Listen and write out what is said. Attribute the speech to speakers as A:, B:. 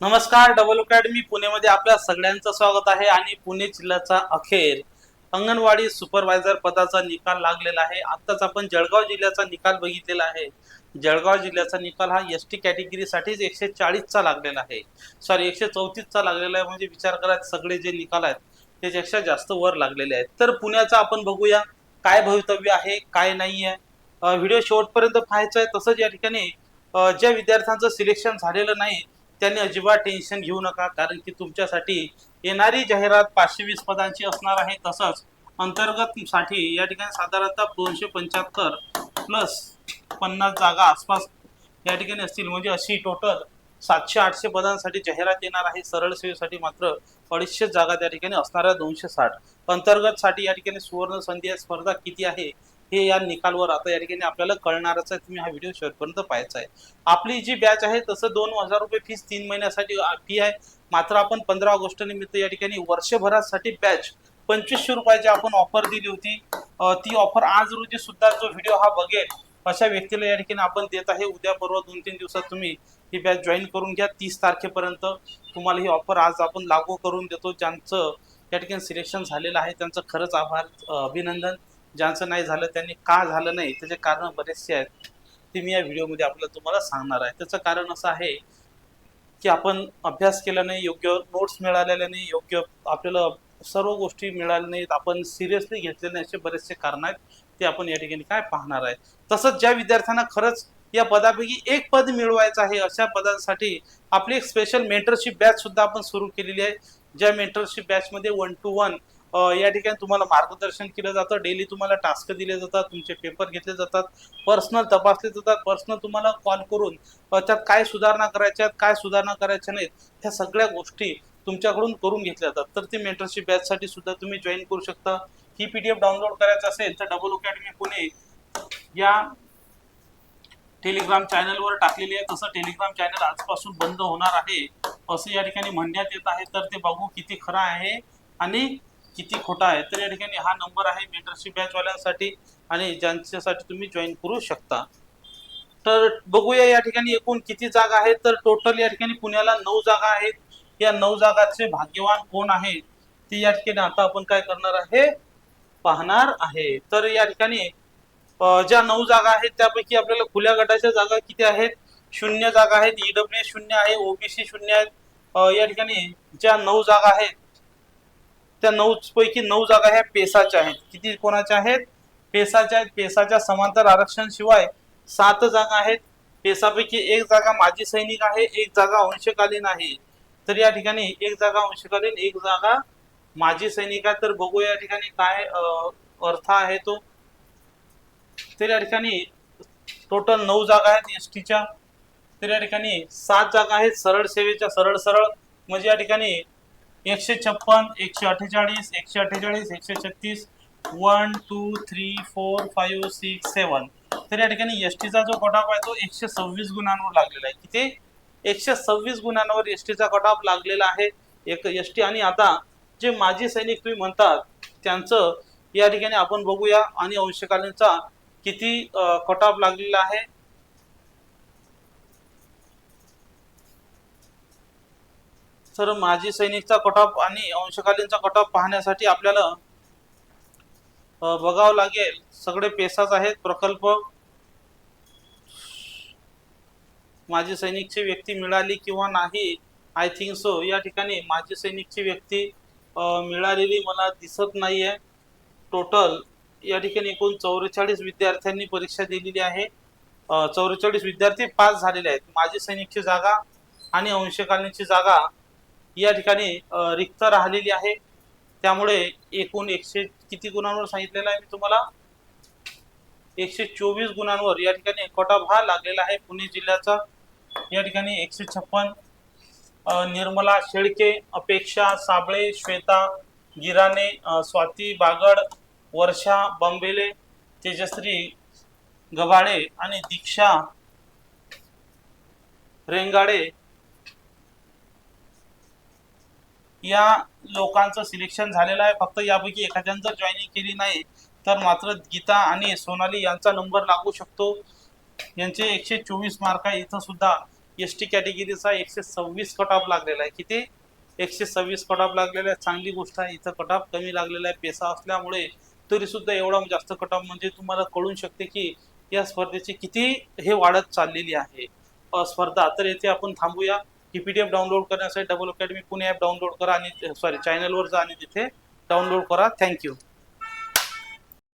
A: नमस्कार double academy पुणेमध्ये आपल्या सगळ्यांचं स्वागत आहे आणि पुणे जिल्ह्याचा अखेर अंगणवाडी सुपरवायझर पदाचा निकाल लागलेला आहे. आत्ताच आपण जळगाव जिल्ह्याचा निकाल बघितलेला आहे. जळगाव जिल्ह्याचा निकाल हा एस टी कॅटेगरीसाठीच एकशे चाळीसचा लागलेला आहे. सॉरी एकशे चौतीसचा लागलेला आहे म्हणजे विचार करा सगळे जे निकाल आहेत त्याच्यापेक्षा जास्त वर लागलेले आहेत. तर पुण्याचा आपण बघूया काय भवितव्य आहे काय नाही आहे व्हिडिओ शेवटपर्यंत पाहायचा आहे. तसंच या ठिकाणी ज्या विद्यार्थ्यांचं सिलेक्शन झालेलं नाही त्यांनी अजिबात टेन्शन घेऊ नका कारण की तुमच्यासाठी येणारी जाहिरात पाचशे वीस पदांची असणार आहे. तसंच अंतर्गत साठी या ठिकाणी साधारणतः दोनशे पंच्याहत्तर प्लस पन्नास जागा आसपास या ठिकाणी असतील. म्हणजे अशी टोटल सातशे आठशे पदांसाठी जाहिरात येणार आहे. सरळ सेवेसाठी मात्र अडीचशे जागा त्या ठिकाणी असणार आहे दोनशे साठ. अंतर्गत साठी या ठिकाणी सुवर्ण संधी स्पर्धा किती आहे? हे या निकालवर आता या ठिकाणी आपल्याला कळणारच आहे. तुम्ही हा व्हिडिओ शेवटपर्यंत पाहायचा आहे. आपली जी बॅच आहे तसं दोन हजार रुपये फीस तीन महिन्यासाठी फी आहे. मात्र आपण पंधरा ऑगस्ट निमित्त या ठिकाणी वर्षभरासाठी बॅच पंचवीसशे रुपयाची आपण ऑफर दिली होती. ती ऑफर आज रोजी सुद्धा जो व्हिडिओ हा बघेल अशा व्यक्तीला या ठिकाणी आपण देत आहे. उद्या परवा दोन तीन दिवसात तुम्ही ही बॅच जॉईन करून घ्या. तीस तारखेपर्यंत तुम्हाला ही ऑफर आज आपण लागू करून देतो. ज्यांचं या ठिकाणी सिलेक्शन झालेलं आहे त्यांचं खरंच आभार अभिनंदन. ज्यांचं नाही झालं त्यांनी का झालं नाही त्याचे कारण बरेचसे आहेत. ते मी या व्हिडिओमध्ये आपल्याला तुम्हाला सांगणार आहे. त्याचं कारण असं आहे की आपण अभ्यास केला नाही योग्य नोट्स मिळालेल्या नाही योग्य आपल्याला सर्व गोष्टी मिळाल्या नाहीत आपण सिरियसली घेतले नाही असे बरेचसे कारण आहेत. ते आपण या ठिकाणी काय पाहणार आहे? तसंच ज्या विद्यार्थ्यांना खरंच या पदापैकी एक पद मिळवायचं आहे अशा पदांसाठी आपली एक स्पेशल मेंटरशिप बॅच सुद्धा आपण सुरू केलेली आहे. ज्या मेंटरशिप बॅचमध्ये वन टू वन या ठिकाणी तुम्हाला मार्गदर्शन केलं जातं. डेली तुम्हाला टास्क दिले जातात तुमचे पेपर घेतले जातात पर्सनल तपासले जातात पर्सनल तुम्हाला कॉल करून त्यात काय सुधारणा करायच्या आहेत काय सुधारणा करायच्या नाहीत ह्या सगळ्या गोष्टी तुमच्याकडून करून घेतल्या जातात. तर ती मेंटरशिप बॅचसाठी सुद्धा तुम्ही जॉईन करू शकता. ही पी डी एफ डाउनलोड करायचं असेल तर डबल अकॅडमी पुणे या टेलिग्राम चॅनलवर टाकलेली आहे. तसं टेलिग्राम चॅनल आजपासून बंद होणार आहे. असं या ठिकाणी म्हणण्यात येत आहे. तर ते बघू किती खरं आहे. आणि किती खोटा आहे तर या ठिकाणी हा नंबर आहे मेंटरशिप बॅचवाल्यांसाठी आणि ज्यांच्यासाठी तुम्ही जॉईन करू शकता. तर बघूया या ठिकाणी एकूण किती जागा आहेत तर टोटल या ठिकाणी पुण्याला नऊ जागा आहेत. या नऊ जागाचे भाग्यवान कोण आहेत ते या ठिकाणी आता आपण काय करणार आहे पाहणार आहे. तर या ठिकाणी ज्या नऊ जागा आहेत त्यापैकी आपल्याला खुल्या गटाच्या जागा किती आहेत? शून्य जागा आहेत ईडब्ल्यू शून्य आहे ओबीसी शून्य आहेत. या ठिकाणी ज्या नऊ जागा आहेत त्या नऊ पैकी नऊ जागा ह्या पेसाच्या आहेत. किती कोणाच्या आहेत? पेसाच्या आहेत. पेसाच्या समांतर आरक्षण शिवाय सात जागा आहेत. पेसापैकी एक जागा माजी सैनिक आहे एक जागा अंशकालीन आहे. तर या ठिकाणी एक जागा अंशकालीन एक जागा माजी सैनिक आहे. तर बघू या ठिकाणी काय अर्थ आहे तो. तर या ठिकाणी टोटल नऊ जागा आहेत एस टीच्या तर या ठिकाणी सात जागा आहेत. सरळ सेवेच्या सरळ सरळ. म्हणजे या ठिकाणी एकशे छप्पन एकशे अठ्ठेचाळीस एकशे अठ्ठेचाळीस एकशे छत्तीस. One two three four five six seven तर या ठिकाणी एस टीचा जो कट ऑफ आहे तो एकशे सव्वीस गुणांवर लागलेला आहे. किती? एकशे सव्वीस गुणांवर एस टीचा कट ऑफ लागलेला आहे. एक एस टी आणि आता जे माजी सैनिक तुम्ही म्हणतात त्यांचं या ठिकाणी आपण बघूया. आणि अंशकालीनचा किती कट ऑफ लागलेला आहे? सर माजी सैनिकचा कटऑफ आणि अंशकालीनचा कटऑफ पाहण्यासाठी आपल्याला बघावं लागेल. सगळे पेसाच आहेत प्रकल्प. माजी सैनिकची व्यक्ती मिळाली किंवा नाही आय थिंक सो या ठिकाणी माजी सैनिकची व्यक्ती मिळालेली मला दिसत नाही आहे टोटल या ठिकाणी एकूण चौवेचाळीस विद्यार्थ्यांनी परीक्षा दिलेली आहे. चौवेचाळीस विद्यार्थी पास झालेले आहेत. माजी सैनिकची जागा आणि अंशकालीनची जागा या ठिकाणी रिक्त राहिलेली आहे. त्यामुळे एकूण एकशे किती गुणांवर सांगितलेलं आहे मी तुम्हाला? एकशे चोवीस गुणांवर या ठिकाणी कोटा हा लागलेला आहे पुणे जिल्ह्याचा. या ठिकाणी एकशे छप्पन निर्मला शेळके अपेक्षा साबळे श्वेता गिराने स्वाती बागड वर्षा बंबेले तेजश्री गव्हाळे आणि दीक्षा रेंगाडे या लोकांचं सिलेक्शन झालेलं आहे. फक्त यापैकी एखाद्यानं जर जॉईनिंग केली नाही तर मात्र गीता आणि सोनाली यांचा नंबर लागू शकतो. यांचे एकशे चोवीस मार्क आहे. इथं सुद्धा एस टी कॅटेगरीचा एकशे सव्वीस कट ऑफ लागलेला आहे. किती? एकशे सव्वीस कट ऑफ लागलेला आहे. चांगली गोष्ट आहे. इथं कट ऑफ कमी लागलेला आहे. पेसा असल्यामुळे तरी सुद्धा एवढा जास्त कट ऑफ म्हणजे तुम्हाला कळून शकते की या स्पर्धेची किती हे वाढत चाललेली आहे. स्पर्धा. तर येथे आपण थांबूया. E P D F download करण्यासाठी double academy Pune app download करा आणि सॉरी चॅनलवर जा आणि तिथे डाउनलोड करा. थँक्यू